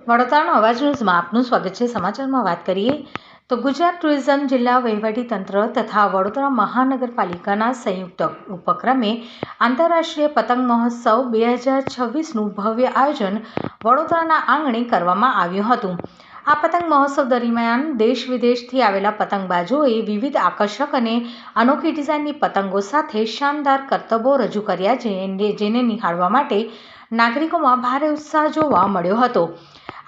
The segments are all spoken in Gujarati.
વડોદરાનો અવાજ ન્યૂઝમાં આપનું સ્વાગત છે. સમાચારમાં વાત કરીએ તો ગુજરાત ટુરિઝમ જિલ્લા વહીવટીતંત્ર તથા વડોદરા મહાનગરપાલિકાના સંયુક્ત ઉપક્રમે આંતરરાષ્ટ્રીય પતંગ મહોત્સવ બે હજાર છવ્વીસનું ભવ્ય આયોજન વડોદરાના આંગણે કરવામાં આવ્યું હતું. આ પતંગ મહોત્સવ દરમિયાન દેશ વિદેશથી આવેલા પતંગબાજોએ વિવિધ આકર્ષક અને અનોખી ડિઝાઇનની પતંગો સાથે શાનદાર કરતબો રજૂ કર્યા જેને નિહાળવા માટે નાગરિકોમાં ભારે ઉત્સાહ જોવા મળ્યો હતો.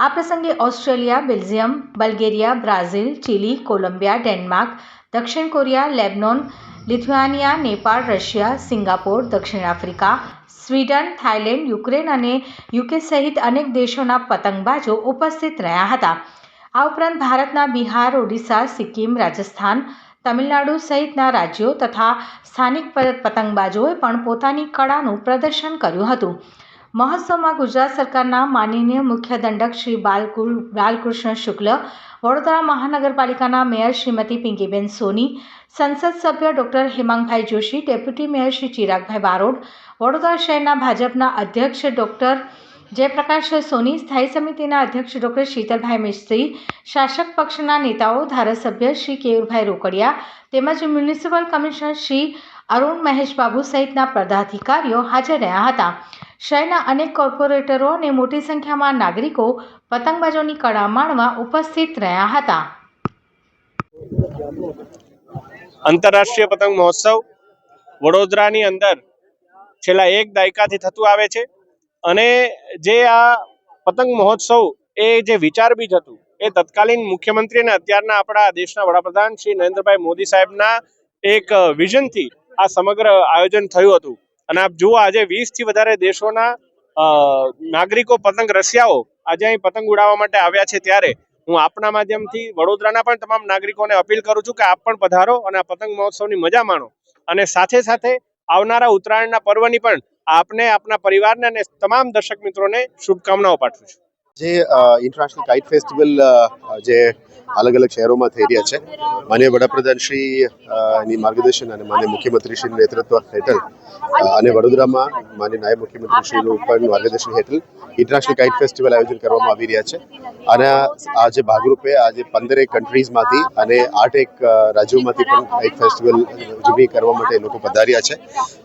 આ પ્રસંગે Australia, Belgium, Bulgaria, Brazil, Chile, Colombia, Denmark, દક્ષિણ Korea, Lebanon, Lithuania, Nepal, Russia, Singapore, દક્ષિણ આફ્રિકા, સ્વીડન, થાઇલેન્ડ, યુક્રેન અને યુકે સહિત અનેક દેશોના પતંગબાજો ઉપસ્થિત રહ્યા હતા. આ ઉપરાંત ભારતના બિહાર, ઓડિશા, સિક્કિમ, રાજસ્થાન, તમિલનાડુ સહિતના રાજ્યો તથા સ્થાનિક પતંગબાજોએ પણ પોતાની કળાનું પ્રદર્શન કર્યું હતું. મહોત્સવમાં ગુજરાત સરકારના માનનીય મુખ્ય દંડક શ્રી બાલકુલ, બાલકૃષ્ણ શુક્લ, વડોદરા મહાનગરપાલિકાના મેયર શ્રીમતી પિંકીબેન સોની, સંસદ સભ્ય doctor Hemangbhai Joshi, deputy mayor Shri Chiragbhai Barod Vadodara શહેરના ભાજપના અધ્યક્ષ ડૉક્ટર જયપ્રકાશ સોની સ્થાયી સમિતિના અધ્યક્ષ ડૉક્ટર શીતલભાઈ મિસ્ત્રી, શાસક પક્ષના નેતાઓ, ધારાસભ્ય શ્રી કેયુરભાઈ રોકડિયા તેમજ મ્યુનિસિપલ કમિશનર શ્રી અરુણ મહેશબાબુ સહિતના પદાધિકારીઓ હાજર રહ્યા હતા. શહેરના અનેક કોર્પોરેટરો અને મોટી સંખ્યામાં નાગરિકો પતંગબાજોની કળા માણવા ઉપસ્થિત રહ્યા હતા. આંતરરાષ્ટ્રીય પતંગ મહોત્સવ વડોદરાની અંદર છેલ્લા એક દાયકાથી થતું આવે છે. અને જે આ પતંગ મહોત્સવ એ જે વિચાર બીજ હતું, એ તત્કાલીન મુખ્યમંત્રી અને અત્યારના આપણા દેશના વડાપ્રધાન શ્રી નરેન્દ્રભાઈ મોદી સાહેબના એક વિઝનથી આ સમગ્ર આયોજન થયું હતું. અને આપ જુઓ આજે વીસથી વધારે દેશોના નાગરિકો પતંગ રસિયાઓ આજે અહીં પતંગ ઉડાવવા માટે આવ્યા છે ત્યારે. હું આપના માધ્યમથી વડોદરાના પણ તમામ નાગરિકોને અપીલ કરું છું કે આપ પણ પધારો અને આ પતંગ મહોત્સવની મજા માણો. અને સાથે સાથે આવનારા ઉત્તરાયણના પર્વની પણ આપને આપના પરિવારને અને તમામ દર્શક મિત્રોને શુભકામનાઓ પાઠવું છું. જે ઇન્ટરનેશનલ કાઇટ ફેસ્ટિવલ જે અલગ અલગ શહેરોમાં થઈ રહ્યા છે માન્ય વડાપ્રધાન શ્રી ની માર્ગદર્શન અને માન્ય મુખ્યમંત્રી શ્રી નેતૃત્વ હેઠળ અને વડોદરામાં માન્ય નાયબ મુખ્યમંત્રી શ્રીનું પણ માર્ગદર્શન હેઠળ ઇન્ટરનેશનલ કાઇટ ફેસ્ટિવલ આયોજન કરવામાં આવી રહ્યા છે. અને આ જે ભાગરૂપે આજે પંદરેક કન્ટ્રીઝમાંથી અને આઠેક એક રાજ્યોમાંથી પણ કાઇટ ફેસ્ટિવલ ઉજવણી કરવા માટે લોકો પધાર્યા છે.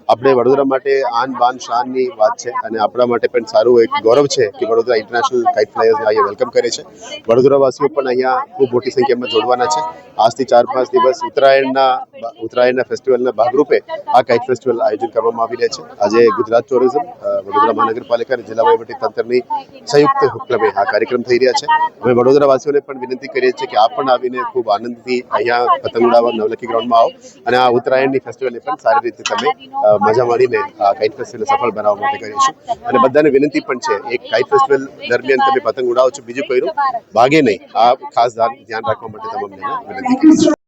આપણે વડોદરા માટે આન બાન શાનની વાત છે અને આપણા માટે પણ સારું એક ગૌરવ છે કે વડોદરા ઇન્ટરનેશનલ કાઇટ ફ્લાયર્સને અહીંયા વેલકમ કરે છે. વડોદરાવાસીઓ પણ અહીંયા ખૂબ મોટી સંખ્યામાં જોડવાના છે. આજથી ચાર પાંચ દિવસ ઉત્તરાયણના ઉત્તરાયણના ફેસ્ટિવલના ભાગરૂપે આ કાઇટ ફેસ્ટિવલ આયોજન કરવામાં આવી રહ્યા છે. આજે ગુજરાત ટુરિઝમ વડોદરા મહાનગરપાલિકા અને જિલ્લા વહીવટી તંત્રની સંયુક્ત હુકમે આ કાર્યક્રમ થઈ રહ્યા છે. અમે વડોદરાવાસીઓને પણ વિનંતી કરીએ છીએ કે આપ પણ આવીને ખૂબ આનંદથી અહીંયા પતંગ ઉડાવવા નવલખી ગ્રાઉન્ડમાં આવો અને આ ઉત્તરાયણની ફેસ્ટિવલને પણ સારી રીતે તમે મજા માણીને આ કાઇટ ફેસ્ટિવલ સફળ બનાવવા માટે કરીશું અને બધાને વિનંતી પણ છે, એક કાઇટ ફેસ્ટિવલ દરમિયાન તમે પતંગ ઉડાવો છો. બીજું કોઈનું ભાગે નહીં. આ ખાસ ધ્યાન રાખવા માટે તમામને વિનંતી કરીશું